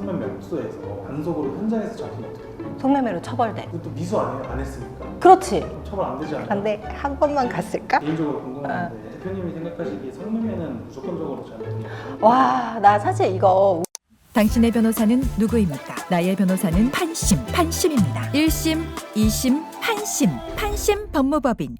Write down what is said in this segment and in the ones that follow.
성매매 업소에서 단속으로 현장에서 잡히면 어떻게 돼요? 성매매로 처벌돼. 그것도 미수 안, 해, 안 했으니까 그렇지. 그럼 처벌 안 되지 않아요? 근데 한 번만 갔을까? 개인적으로 궁금한데 어. 대표님이 생각하시기에 성매매는 무조건적으로 잘못된 거예요? 와, 나 사실 이거 당신의 변호사는 누구입니까? 나의 변호사는 판심, 판심입니다. 1심, 2심, 판심, 판심 법무법인.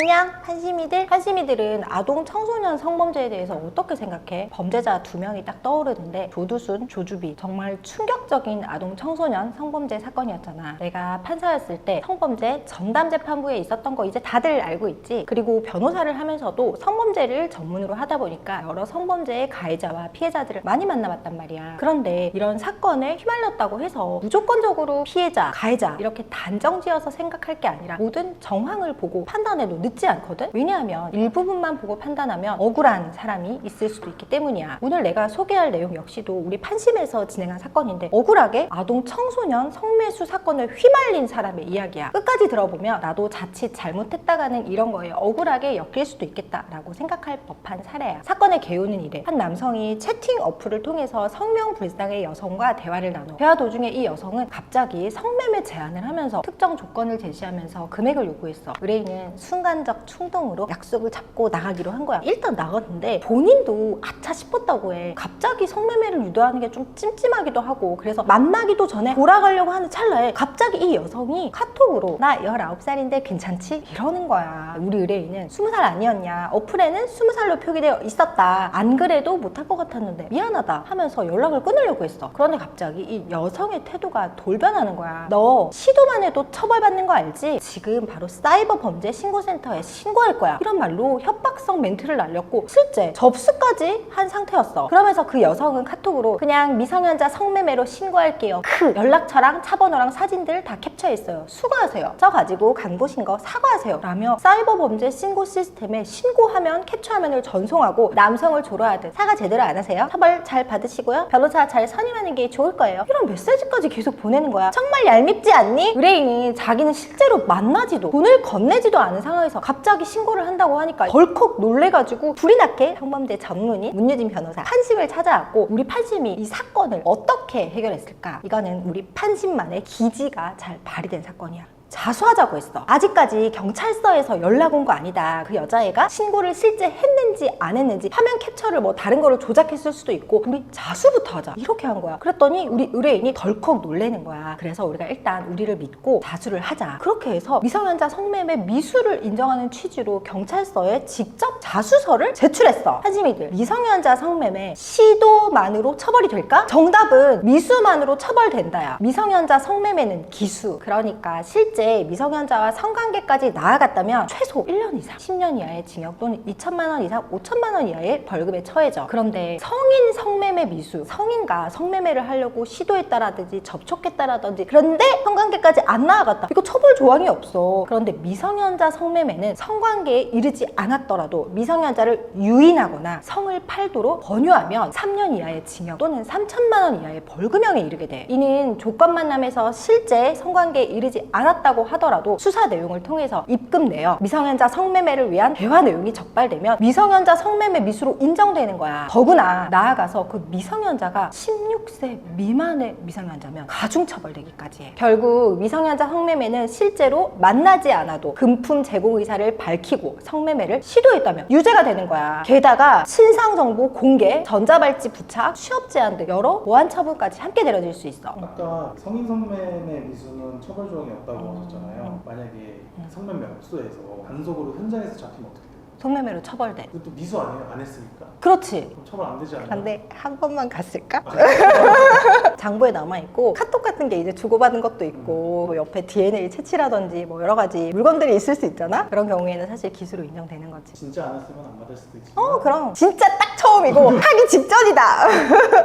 안녕 한심이들? 한심이들은 아동 청소년 성범죄에 대해서 어떻게 생각해? 범죄자 두 명이 딱 떠오르는데 조두순, 조주비 정말 충격적인 아동 청소년 성범죄 사건이었잖아. 내가 판사였을 때 성범죄 전담 재판부에 있었던 거 이제 다들 알고 있지? 그리고 변호사를 하면서도 성범죄를 전문으로 하다 보니까 여러 성범죄의 가해자와 피해자들을 많이 만나봤단 말이야. 그런데 이런 사건에 휘말렸다고 해서 무조건적으로 피해자, 가해자 이렇게 단정지어서 생각할 게 아니라 모든 정황을 보고 판단해도 늦지 않거든? 왜냐하면 일부분만 보고 판단하면 억울한 사람이 있을 수도 있기 때문이야. 오늘 내가 소개할 내용 역시도 우리 판심에서 진행한 사건인데 억울하게 아동 청소년 성매수 사건을 휘말린 사람의 이야기야. 끝까지 들어보면 나도 자칫 잘못했다가는 이런 거에 억울하게 엮일 수도 있겠다라고 생각할 법한 사례야. 사건의 개요는 이래. 한 남성이 채팅 어플을 통해서 성명 불상의 여성과 대화를 나눠. 대화 도중에 이 여성은 갑자기 성매매 제안을 하면서 특정 조건을 제시하면서 금액을 요구했어. 의뢰인은 순간 적 충동으로 약속을 잡고 나가기로 한 거야. 일단 나갔는데 본인도 아차 싶었다고 해. 갑자기 성매매를 유도하는 게 좀 찜찜하기도 하고 그래서 만나기도 전에 돌아가려고 하는 찰나에 갑자기 이 여성이 카톡으로 나 19살인데 괜찮지? 이러는 거야. 우리 의뢰인은 20살 아니었냐. 어플에는 20살로 표기되어 있었다. 안 그래도 못할 것 같았는데 미안하다 하면서 연락을 끊으려고 했어. 그런데 갑자기 이 여성의 태도가 돌변하는 거야. 너 시도만 해도 처벌받는 거 알지? 지금 바로 사이버 범죄 신고센터 에 신고할 거야. 이런 말로 협박성 멘트를 날렸고 실제 접수까지 한 상태였어. 그러면서 그 여성은 카톡으로 그냥 미성년자 성매매로 신고할게요. 크 연락처랑 차 번호랑 사진들 다 캡처했어요. 수고하세요. 저 가지고 간보신 거 사과하세요. 라며 사이버 범죄 신고 시스템에 신고하면 캡처화면을 전송하고 남성을 조로하듯 사과 제대로 안 하세요. 처벌 잘 받으시고요. 변호사 잘 선임하는 게 좋을 거예요. 이런 메시지까지 계속 보내는 거야. 정말 얄밉지 않니? 의뢰인이 자기는 실제로 만나지도 돈을 건네지도 않은 상황 에서 갑자기 신고를 한다고 하니까 덜컥 놀래가지고 불이 났게 성범죄 전문의 문유진 변호사 판심을 찾아왔고 우리 판심이 이 사건을 어떻게 해결했을까? 이거는 우리 판심만의 기지가 잘 발휘된 사건이야. 자수하자고 했어. 아직까지 경찰서에서 연락 온 거 아니다. 그 여자애가 신고를 실제 했는지 안 했는지 화면 캡처를 뭐 다른 거로 조작했을 수도 있고 우리 자수부터 하자. 이렇게 한 거야. 그랬더니 우리 의뢰인이 덜컥 놀래는 거야. 그래서 우리가 일단 우리를 믿고 자수를 하자. 그렇게 해서 미성년자 성매매 미수를 인정하는 취지로 경찰서에 직접 자수서를 제출했어. 하지미들 미성년자 성매매 시도만으로 처벌이 될까? 정답은 미수만으로 처벌된다야. 미성년자 성매매는 기수. 그러니까 실제 미성년자와 성관계까지 나아갔다면 최소 1년 이상, 10년 이하의 징역 또는 2천만 원 이상 5천만 원 이하의 벌금에 처해져. 그런데 성인 성매매 미수, 성인과 성매매를 하려고 시도했다라든지 접촉했다라든지 그런데 성관계까지 안 나아갔다. 이거 처벌 조항이 없어. 그런데 미성년자 성매매는 성관계에 이르지 않았더라도 미성년자를 유인하거나 성을 팔도록 권유하면 3년 이하의 징역 또는 3천만 원 이하의 벌금형에 이르게 돼. 이는 조건 만남에서 실제 성관계에 이르지 않았다 고 하더라도 수사 내용을 통해서 입금 내역, 미성년자 성매매를 위한 대화 내용이 적발되면 미성년자 성매매 미수로 인정되는 거야. 더구나 나아가서 그 미성년자가 16세 미만의 미성년자면 가중처벌되기까지 해. 결국 미성년자 성매매는 실제로 만나지 않아도 금품 제공 의사를 밝히고 성매매를 시도했다면 유죄가 되는 거야. 게다가 신상 정보 공개, 전자발찌 부착, 취업 제한 등 여러 보안 처분까지 함께 내려질 수 있어. 아까 성인 성매매 미수는 처벌 조항이 없다고 하셨잖아요. 만약에 음. 성매매 업소에서 단속으로 현장에서 잡히면 어떻게 돼요? 성매매로 처벌돼. 그것도 미수 아니에요? 안 했으니까 그렇지. 그럼 처벌 안 되지 않아요? 근데 한 번만 갔을까? 장부에 남아 있고 카톡 같은 게 이제 주고받은 것도 있고 뭐 옆에 DNA 채취라든지 뭐 여러 가지 물건들이 있을 수 있잖아. 그런 경우에는 사실 기수로 인정되는 거지. 진짜 안 했으면 안 받을 수도 있지만 어, 그럼 진짜 딱 처음이고 하기 직전이다.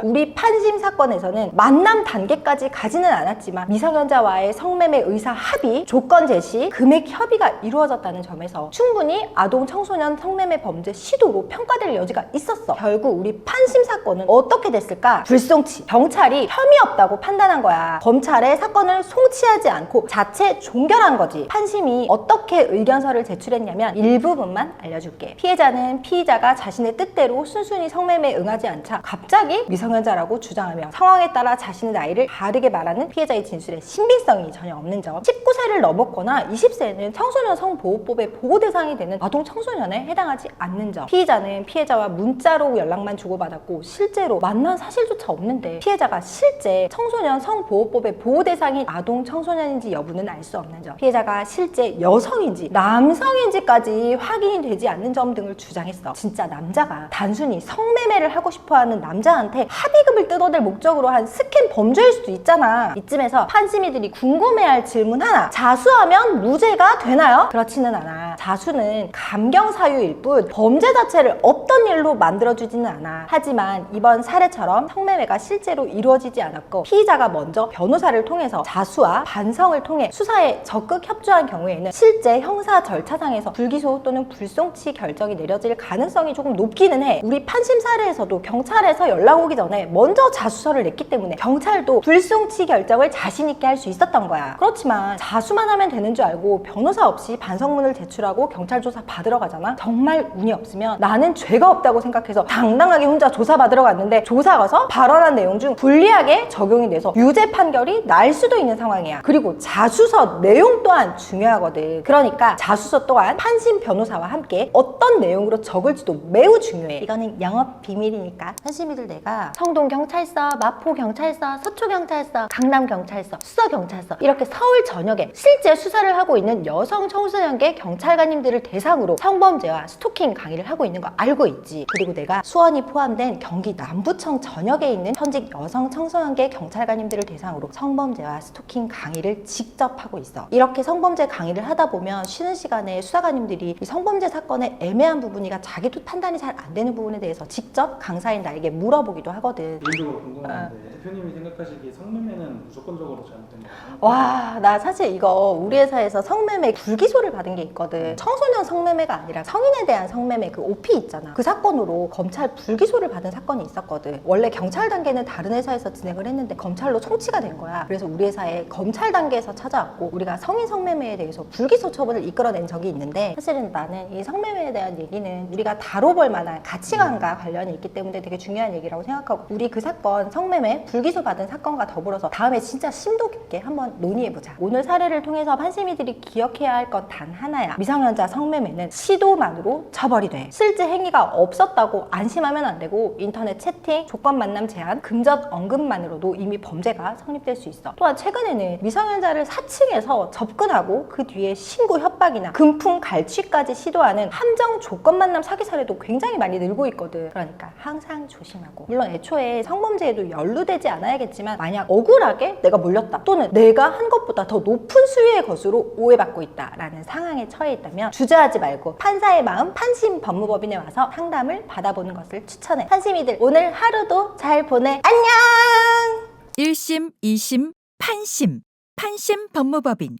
우리 판심 사건에서는 만남 단계까지 가지는 않았지만 미성년자와의 성매매 의사 합의, 조건 제시, 금액 협의가 이루어졌다는 점에서 충분히 아동 청소년 성매매 범죄 시도로 평가될 여지가 있었어. 결국 우리 판심 사건은 어떻게 됐을까? 불송치. 경찰이 혐의 없다고 판단한 거야. 검찰에 사건을 송치하지 않고 자체 종결한 거지. 판심이 어떻게 의견서를 제출했냐면 일부분만 알려줄게. 피해자는 피의자가 자신의 뜻대로 순순히 성매매에 응하지 않자 갑자기 미성년자라고 주장하며 상황에 따라 자신의 나이를 다르게 말하는 피해자의 진술에 신빙성이 전혀 없는 점. 19세를 넘었거나 20세는 청소년 성보호법의 보호 대상이 되는 아동 청소년에 해당하지 않는 점. 피의자는 피해자와 문자로 연락만 주고받았고 실제로 만난 사실조차 없는데 피해자가 실제 청소년 성보호법의 보호 대상인 아동 청소년인지 여부는 알 수 없는 점. 피해자가 실제 여성인지 남성인지까지 확인이 되지 않는 점 등을 주장했어. 진짜 남자가 단순히 성매매를 하고 싶어하는 남자한테 합의금을 뜯어낼 목적으로 한 스캔 범죄일 수도 있잖아. 이쯤에서 판심이들이 궁금해할 질문 하나. 자수하면 무죄가 되나요? 그렇지는 않아. 자수는 감경 사유일 뿐 범죄 자체를 없던 일로 만들어주지는 않아. 하지만 이번 사례처럼 성매매가 실제로 이루어지지 않았고 피의자가 먼저 변호사를 통해서 자수와 반성을 통해 수사에 적극 협조한 경우에는 실제 형사 절차상에서 불기소 또는 불송치 결정이 내려질 가능성이 조금 높기는 해. 우리 판심 사례에서도 경찰에서 연락 오기 전에 먼저 자수서를 냈기 때문에 경찰도 불송치 결정을 자신 있게 할 수 있었던 거야. 그렇지만 자수만 하면 되는 줄 알고 변호사 없이 반성문을 제출하고 경찰 조사 받으러 가잖아. 정말 운이 없으면 나는 죄가 없다고 생각해서 당당하게 혼자 조사 받으러 갔는데 조사 가서 발언한 내용 중 불리하게 적용이 돼서 유죄 판결이 날 수도 있는 상황이야. 그리고 자수서 내용 또한 중요하거든. 그러니까 자수서 또한 판심 변호사와 함께 어떤 내용으로 적을지도 매우 중요해. 이거는 영업 비밀이니까. 판심이들 내가 성동 경찰서, 마포 경찰서, 서초 경찰서, 강남 경찰서, 수서 경찰서 이렇게 서울 전역에 실제 수사를 하고 있는 여성 청소년계 경찰 관님들을 대상으로 성범죄와 스토킹 강의를 하고 있는 거 알고 있지. 그리고 내가 수원이 포함된 경기 남부청 전역에 있는 현직 여성 청소년계 경찰관님들을 대상으로 성범죄와 스토킹 강의를 직접 하고 있어. 이렇게 성범죄 강의를 하다 보면 쉬는 시간에 수사관님들이 이 성범죄 사건의 애매한 부분이가 자기도 판단이 잘 안 되는 부분에 대해서 직접 강사인 나에게 물어보기도 하거든. 개인적으로 궁금한데 대표님이 생각하시기에 성매매는 무조건적으로 잘못된 거예요? 와, 나 사실 이거 우리 회사에서 성매매 불기소를 받은 게 있거든. 청소년 성매매가 아니라 성인에 대한 성매매 그 OP 있잖아. 그 사건으로 검찰 불기소를 받은 사건이 있었거든. 원래 경찰 단계는 다른 회사에서 진행을 했는데 검찰로 송치가 된 거야. 그래서 우리 회사에 검찰 단계에서 찾아왔고 우리가 성인 성매매에 대해서 불기소 처분을 이끌어낸 적이 있는데 사실은 나는 이 성매매에 대한 얘기는 우리가 다뤄볼 만한 가치관과 관련이 있기 때문에 되게 중요한 얘기라고 생각하고 우리 그 사건 성매매 불기소 받은 사건과 더불어서 다음에 진짜 심도 깊게 한번 논의해보자. 오늘 사례를 통해서 판심이들이 기억해야 할 건 단 하나야. 미성년자 성매매는 시도만으로 처벌이 돼. 실제 행위가 없었다고 안심하면 안 되고 인터넷 채팅, 조건 만남 제한, 금전 언급만으로도 이미 범죄가 성립될 수 있어. 또한 최근에는 미성년자를 사칭해서 접근하고 그 뒤에 신고 협박이나 금품 갈취까지 시도하는 함정 조건 만남 사기 사례도 굉장히 많이 늘고 있거든. 그러니까 항상 조심하고. 물론 애초에 성범죄에도 연루되지 않아야겠지만 만약 억울하게 내가 물렸다 또는 내가 한 것보다 더 높은 수위의 것으로 오해받고 있다라는 상황에 처해 있다면 주저하지 말고 판사의 마음 판심 법무법인에 와서 상담을 받아보는 것을 추천해. 판심이들 오늘 하루도 잘 보내. 안녕! 1심, 2심, 판심. 판심 법무법인